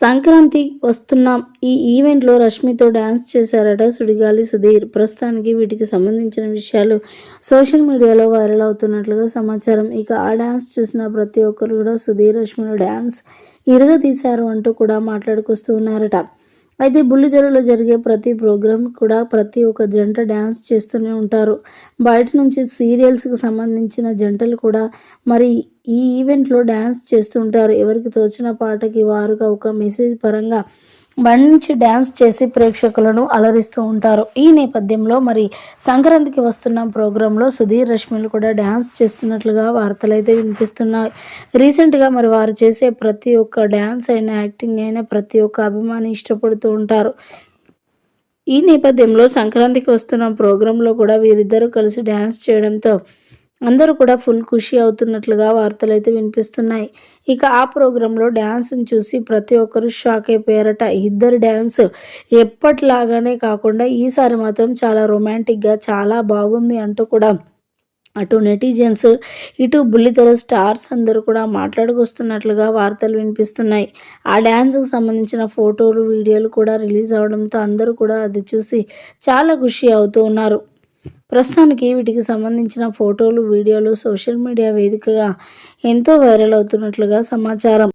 సంక్రాంతి వస్తున్నాం ఈ ఈవెంట్లో రష్మితో డ్యాన్స్ చేశారట సుడిగాలి సుధీర్. ప్రస్తుతానికి వీటికి సంబంధించిన విషయాలు సోషల్ మీడియాలో వైరల్ అవుతున్నట్లుగా సమాచారం. ఇక ఆ డ్యాన్స్ చూసిన ప్రతి ఒక్కరు కూడా సుధీర్ రష్మిలో డ్యాన్స్ ఇరగ తీశారు అంటూ కూడా మాట్లాడుకొస్తూ ఉన్నారట. అయితే బుల్లితెరలో జరిగే ప్రతి ప్రోగ్రామ్ కూడా ప్రతి ఒక్క జంట డ్యాన్స్ చేస్తూనే ఉంటారు. బయట నుంచి సీరియల్స్కి సంబంధించిన జంటలు కూడా మరి ఈ ఈవెంట్లో డ్యాన్స్ చేస్తుంటారు. ఎవరికి తోచిన పాటకి వారుగా ఒక మెసేజ్ పరంగా మంచి డ్యాన్స్ చేసి ప్రేక్షకులను అలరిస్తూ ఉంటారు. ఈ నేపథ్యంలో మరి సంక్రాంతికి వస్తున్న ప్రోగ్రాంలో సుధీర్ రష్మిలు కూడా డ్యాన్స్ చేస్తున్నట్లుగా వార్తలు అయితే వినిపిస్తున్నాయి. రీసెంట్గా మరి వారు చేసే ప్రతి ఒక్క డ్యాన్స్ అయినా యాక్టింగ్ అయినా ప్రతి ఒక్క అభిమాని ఇష్టపడుతూ ఉంటారు. ఈ నేపథ్యంలో సంక్రాంతికి వస్తున్న ప్రోగ్రాంలో కూడా వీరిద్దరూ కలిసి డ్యాన్స్ చేయడంతో అందరూ కూడా ఫుల్ ఖుషి అవుతున్నట్లుగా వార్తలు అయితే వినిపిస్తున్నాయి. ఇక ఆ ప్రోగ్రాంలో డ్యాన్స్ని చూసి ప్రతి ఒక్కరు షాక్ అయిపోయారట. ఇద్దరు డ్యాన్స్ ఎప్పటిలాగానే కాకుండా ఈసారి మాత్రం చాలా రొమాంటిక్గా చాలా బాగుంది అంటూ కూడా అటు నెటిజన్స్ ఇటు బుల్లితెర స్టార్స్ అందరూ కూడా మాట్లాడుకొస్తున్నట్లుగా వార్తలు వినిపిస్తున్నాయి. ఆ డ్యాన్స్కి సంబంధించిన ఫోటోలు వీడియోలు కూడా రిలీజ్ అవడంతో అందరూ కూడా అది చూసి చాలా ఖుషి అవుతూ ఉన్నారు. ప్రస్తుతానికి వీటికి సంబంధించిన ఫోటోలు వీడియోలు సోషల్ మీడియా వేదికగా ఎంతో వైరల్ అవుతున్నట్లుగా సమాచారం.